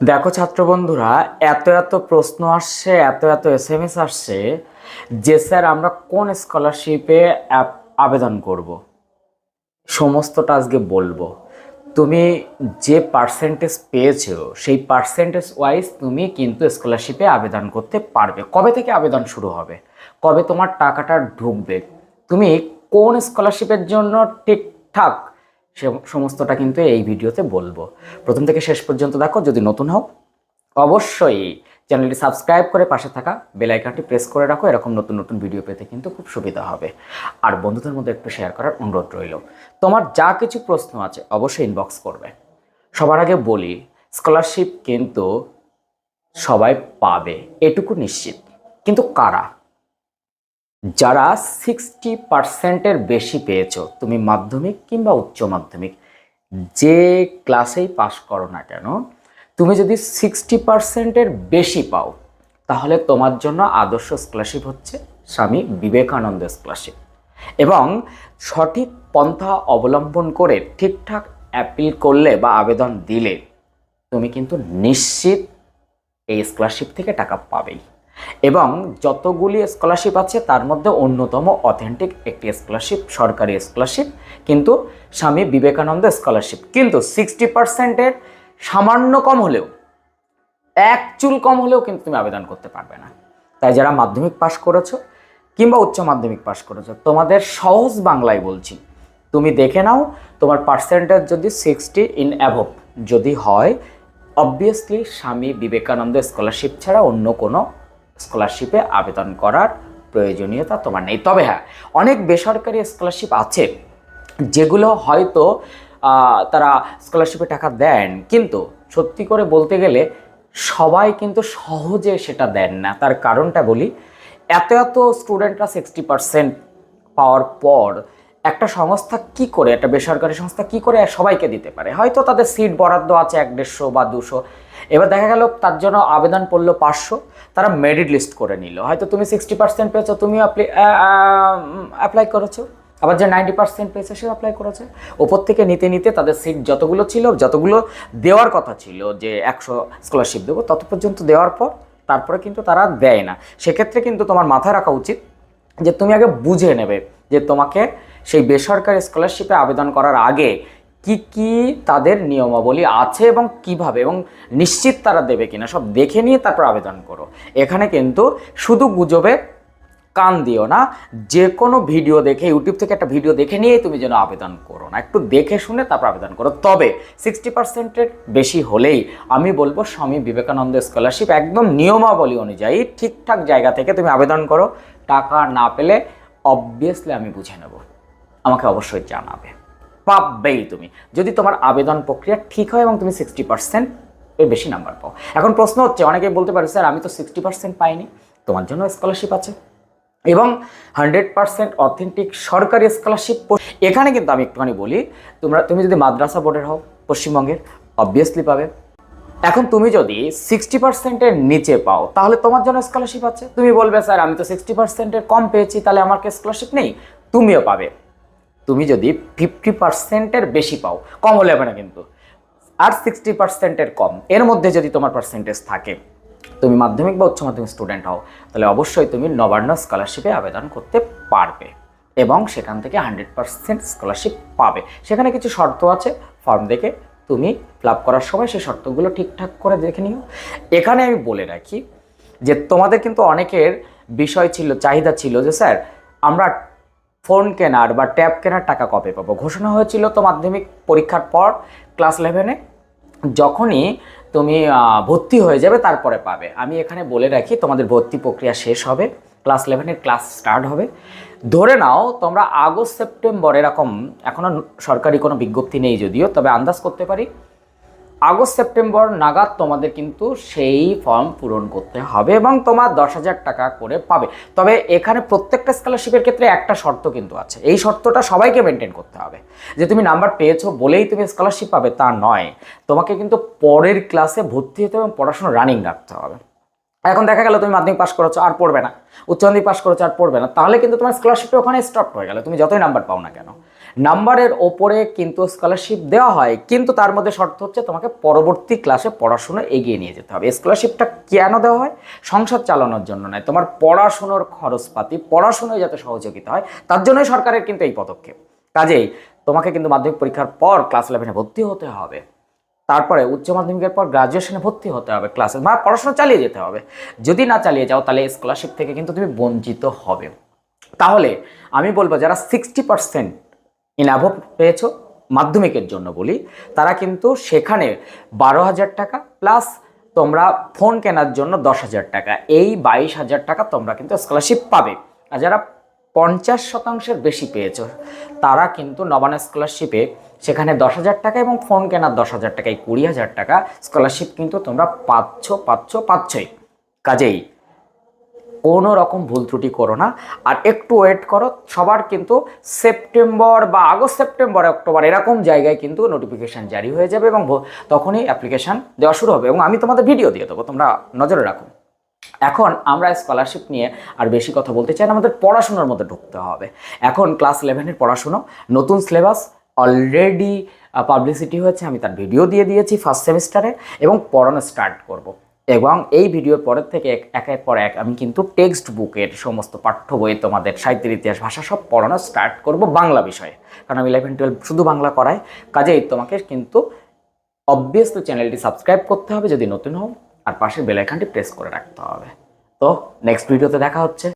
দেখো ছাত্র বন্ধুরা, এত এত প্রশ্ন আসছে, এত এত এস এম এস আসছে, যে স্যার আমরা কোন স্কলারশিপে আবেদন করব? সমস্তটা আজকে বলব। তুমি যে পার্সেন্টেজ পেয়েছ, সেই পার্সেন্টেজ ওয়াইজ তুমি কিন্তু স্কলারশিপে আবেদন করতে পারবে। কবে থেকে আবেদন শুরু হবে? কবে তোমার টাকাটা ঢুকবে? তুমি কোন স্কলারশিপের জন্য ঠিকঠাক সে সমস্তটা কিন্তু এই ভিডিওতে বলব। প্রথম থেকে শেষ পর্যন্ত দেখো, যদি নতুন হও, অবশ্যই চ্যানেলটি সাবস্ক্রাইব করে পাশে থাকা বেল আইকনটি প্রেস করে রাখো, এরকম নতুন নতুন ভিডিও পেতে কিন্তু খুব সুবিধা হবে। আর বন্ধুদের মধ্যে একটু শেয়ার করার অনুরোধ রইল, তোমার যা কিছু প্রশ্ন আছে অবশ্যই ইনবক্স করবে। সবার আগে বলি স্কলারশিপ কিন্তু সবাই পাবে, এটুকু নিশ্চিত। কিন্তু কারা? যারা সিক্সটি পার্সেন্টের বেশি পেয়েছ, তুমি মাধ্যমিক কিংবা উচ্চ মাধ্যমিক, যে ক্লাসেই পাশ করো না কেন, তুমি যদি সিক্সটি পার্সেন্টের বেশি পাও, তাহলে তোমার জন্য আদর্শ স্কলারশিপ হচ্ছে স্বামী বিবেকানন্দ স্কলারশিপ এবং সঠিক পন্থা অবলম্বন করে ঠিকঠাক অ্যাপিল করলে বা আবেদন দিলে, তুমি কিন্তু নিশ্চিত এই স্কলারশিপ থেকে টাকা পাবেই। এবং যতগুলি স্কলারশিপ আছে, তার মধ্যে অন্যতম অথেন্টিক একটি স্কলারশিপ সরকারি স্কলারশিপ কিন্তু স্বামী বিবেকানন্দ স্কলারশিপ কিন্তু সিক্সটি পার্সেন্টের সামান্য কম হলেও, এক চুল কম হলেও কিন্তু তুমি আবেদন করতে পারবে না। তাই যারা মাধ্যমিক পাশ করেছ কিংবা উচ্চ মাধ্যমিক পাশ করেছ, তোমাদের সহজ বাংলায় বলছি, তুমি দেখে নাও তোমার পার্সেন্টেজ যদি সিক্সটি ইন অ্যাভব যদি হয় অবভিয়াসলি স্বামী বিবেকানন্দ স্কলারশিপ ছাড়া অন্য কোনো স্কলারশিপে আবেদন করার প্রয়োজনীয়তা তোমার নেই। তবে হ্যাঁ অনেক বেসরকারি স্কলারশিপ আছে যেগুলো হয়তো তারা স্কলারশিপে টাকা দেন, কিন্তু সত্যি করে বলতে গেলে সবাই কিন্তু সহজে সেটা দেন না। তার কারণটা বলি, এত এত স্টুডেন্টরা সিক্সটি পার্সেন্ট পাওয়ার পর একটা সংস্থা কি করে, একটা বেসরকারি সংস্থা কি করে সবাইকে দিতে পারে? হয়তো তাদের সিট বরাদ্দ আছে এক দেড়শো বা দুশো। এবার দেখা গেল তার জন্য আবেদন পড়ল পাঁচশো। তারা মেরিট লিস্ট করে নিল। হয়তো তুমি সিক্সটি পার্সেন্ট পেয়েছ, তুমিও অ্যাপ্লাই করেছ। আবার যে নাইনটি পার্সেন্ট পেয়েছে সে অ্যাপ্লাই করেছে। ওপর থেকে নিতে নিতে তাদের সিট যতগুলো ছিল, যতগুলো দেওয়ার কথা ছিল যে একশো স্কলারশিপ দেবো, তত পর্যন্ত দেওয়ার পর তারপরে কিন্তু তারা দেয় না। সেক্ষেত্রে কিন্তু তোমার মাথায় রাখা উচিত যে তুমি আগে বুঝে নেবে যে তোমাকে সেই বেসরকারি স্কলারশিপে আবেদন করার আগে কি কি তাদের নিয়মাবলী আছে এবং কীভাবে এবং নিশ্চিত তারা দেবে কিনা সব দেখে নিয়ে তারপর আবেদন করো। এখানে কিন্তু শুধু গুজবে কান দিও না যে কোনো ভিডিও দেখে, ইউটিউব থেকে একটা ভিডিও দেখে নিয়েই তুমি যেন আবেদন করো না। একটু দেখে শুনে তারপর আবেদন করো। তবে সিক্সটি পার্সেন্টের বেশি হলেই আমি বলব স্বামী বিবেকানন্দ স্কলারশিপ একদম নিয়মাবলী অনুযায়ী ঠিকঠাক জায়গা থেকে তুমি আবেদন করো। টাকা না পেলে অবভিয়াসলি আমি বুঝে নেব। আমাকে অবশ্যই জানাবে। পাবেই তুমি। যদি তোমার আবেদন প্রক্রিয়া ঠিক হয় এবং তুমি সিক্সটি পার্সেন্ট এর বেশি নাম্বার পাও। এখন প্রশ্ন হচ্ছে অনেকে বলতে পারে, স্যার, আমি তো সিক্সটি পার্সেন্ট পাইনি। তোমার জন্য স্কলারশিপ আছে? এবং হান্ড্রেড পার্সেন্ট অথেন্টিক সরকারি স্কলারশিপ এখানে কিন্তু আমি একটুখানি বলি, তোমরা, তুমি যদি মাদ্রাসা বোর্ডের হও, পশ্চিমবঙ্গের অবভিয়াসলি পাবে। এখন তুমি যদি সিক্সটি পার্সেন্টের নিচে পাও, তাহলে তোমার জন্য স্কলারশিপ আছে। তুমি বলবে, স্যার, আমি তো সিক্সটি পার্সেন্টের কম পেয়েছি, তাহলে আমার স্কলারশিপ নেই? তুমিও পাবে। তুমি যদি ফিফটি পার্সেন্টের বেশি পাও, কম হলে হবে না কিন্তু। আর সিক্সটি পার্সেন্টের কম, এর মধ্যে যদি তোমার পার্সেন্টেজ থাকে, তুমি মাধ্যমিক বা উচ্চ মাধ্যমিক স্টুডেন্ট হও, তাহলে অবশ্যই তুমি নবান্ন স্কলারশিপে আবেদন করতে পারবে এবং সেখান থেকে হান্ড্রেড পার্সেন্ট স্কলারশিপ পাবে। সেখানে কিছু শর্ত আছে ফর্ম দেখে তুমি ফিল করার সময় সেই শর্তগুলো ঠিকঠাক করে দেখে নিও। এখানে আমি বলে রাখি যে তোমাদের কিন্তু অনেকের বিষয় ছিল, চাহিদা ছিল যে, স্যার, আমরা ফোন কেনার বা ট্যাব কেনার টাকা কবে পাবো? ঘোষণা হয়েছিল তো মাধ্যমিক পরীক্ষার পর ক্লাস ইলেভেনে যখনই তুমি ভর্তি হয়ে যাবে তারপরে পাবে। আমি এখানে বলে রাখি, তোমাদের ভর্তি প্রক্রিয়া শেষ হবে, ক্লাস ইলেভেনের ক্লাস স্টার্ট হবে। ধরে নাও, তোমরা আগস্ট, সেপ্টেম্বর এরকম এখনও সরকারি কোনো বিজ্ঞপ্তি নেই যদিও, তবে আন্দাজ করতে পারি আগস্ট, সেপ্টেম্বর নাগাদ তোমাদের কিন্তু সেই ফর্ম পূরণ করতে হবে এবং তোমার দশ হাজার টাকা করে পাবে। তবে এখানে প্রত্যেকটা স্কলারশিপের ক্ষেত্রে একটা শর্ত কিন্তু আছে। এই শর্তটা সবাইকে মেনটেন করতে হবে। যে তুমি নাম্বার পেয়েছ বলেই তুমি স্কলারশিপ পাবে, তা নয়। তোমাকে কিন্তু পরের ক্লাসে ভর্তি হতে এবং পড়াশোনা রানিং রাখতে হবে। এখন দেখা গেল তুমি মাধ্যমিক পাস করেছ, আর পড়বে না। উচ্চ মাধ্যমিক পাস করেছ, আর পড়বে না। তাহলে কিন্তু তোমার স্কলারশিপে ওখানে স্টপ হয়ে গেল। তুমি যতই নাম্বার পাও না কেন। নাম্বারের ওপরে কিন্তু স্কলারশিপ দেওয়া হয়, কিন্তু তার মধ্যে শর্ত হচ্ছে তোমাকে পরবর্তী ক্লাসে পড়াশোনা এগিয়ে নিয়ে যেতে হবে। স্কলারশিপটা কেন দেওয়া হয়? সংসার চালানোর জন্য নয়, তোমার পড়াশুনোর খরচপাতি পড়াশোনায় যাতে সহযোগিতা হয়, তার জন্যই সরকারের কিন্তু এই পদক্ষেপ। কাজেই তোমাকে কিন্তু মাধ্যমিক পরীক্ষার পর ক্লাস ইলেভেনে ভর্তি হতে হবে। তারপরে উচ্চ মাধ্যমিকের পর গ্রাজুয়েশনে ভর্তি হতে হবে ক্লাসে বা পড়াশোনা চালিয়ে যেতে হবে। যদি না চালিয়ে যাও, তাহলে স্কলারশিপ থেকে কিন্তু তুমি বঞ্চিত হবে। তাহলে আমি বলব যারা সিক্সটি পার্সেন্ট ইনাভো পেয়েছ? মাধ্যমিকের জন্য বলি। তারা কিন্তু সেখানে বারো হাজার টাকা প্লাস তোমরা ফোন কেনার জন্য দশ হাজার টাকা। এই বাইশ হাজার টাকা তোমরা কিন্তু স্কলারশিপ পাবে। আর যারা পঞ্চাশ শতাংশের বেশি পেয়েছ, তারা কিন্তু নবান স্কলারশিপে সেখানে দশ হাজার টাকা এবং ফোন কেনার দশ হাজার টাকা, এই কুড়ি হাজার টাকা স্কলারশিপ কিন্তু তোমরা পাচ্ছ পাচ্ছ, পাচ্ছই। কাজেই কোনো রকম ভুল ত্রুটি করো না। আর একটু ওয়েট করো, সবার কিন্তু সেপ্টেম্বর বা আগস্ট, সেপ্টেম্বর, অক্টোবর এরকম জায়গায় কিন্তু নোটিফিকেশান জারি হয়ে যাবে এবং তখনই অ্যাপ্লিকেশান দেওয়া শুরু হবে। এবং আমি তোমাদের ভিডিও দিয়ে দেবো, তোমরা নজরে রাখো। এখন আমরা স্কলারশিপ নিয়ে আর বেশি কথা বলতে চাই আমাদের পড়াশোনার মধ্যে ঢুকতে হবে। এখন ক্লাস ইলেভেনের পড়াশুনো, নতুন সিলেবাস অলরেডি পাবলিসিটি হয়েছে, আমি তার ভিডিও দিয়ে দিয়েছি ফার্স্ট সেমিস্টারে এবং পড়ানো স্টার্ট করব। এবং এই ভিডিওর পরের থেকে এক- এক পর এক আমি কিন্তু টেক্সট বুকের সমস্ত পাঠ্য বই তোমাদের সাহিত্যের ইতিহাস, ভাষা সব পড়ানো স্টার্ট করব বাংলা বিষয়ে। কারণ আমি ইলেভেন টুয়েলভ শুধু বাংলা করাই। কাজেই তোমাকে কিন্তু অবভিয়াসলি চ্যানেলটি সাবস্ক্রাইব করতে হবে। যদি নতুন হও, আর পাশের বেলাইকানটি প্রেস করে রাখতে হবে। তো নেক্সট ভিডিওতে দেখা হচ্ছে।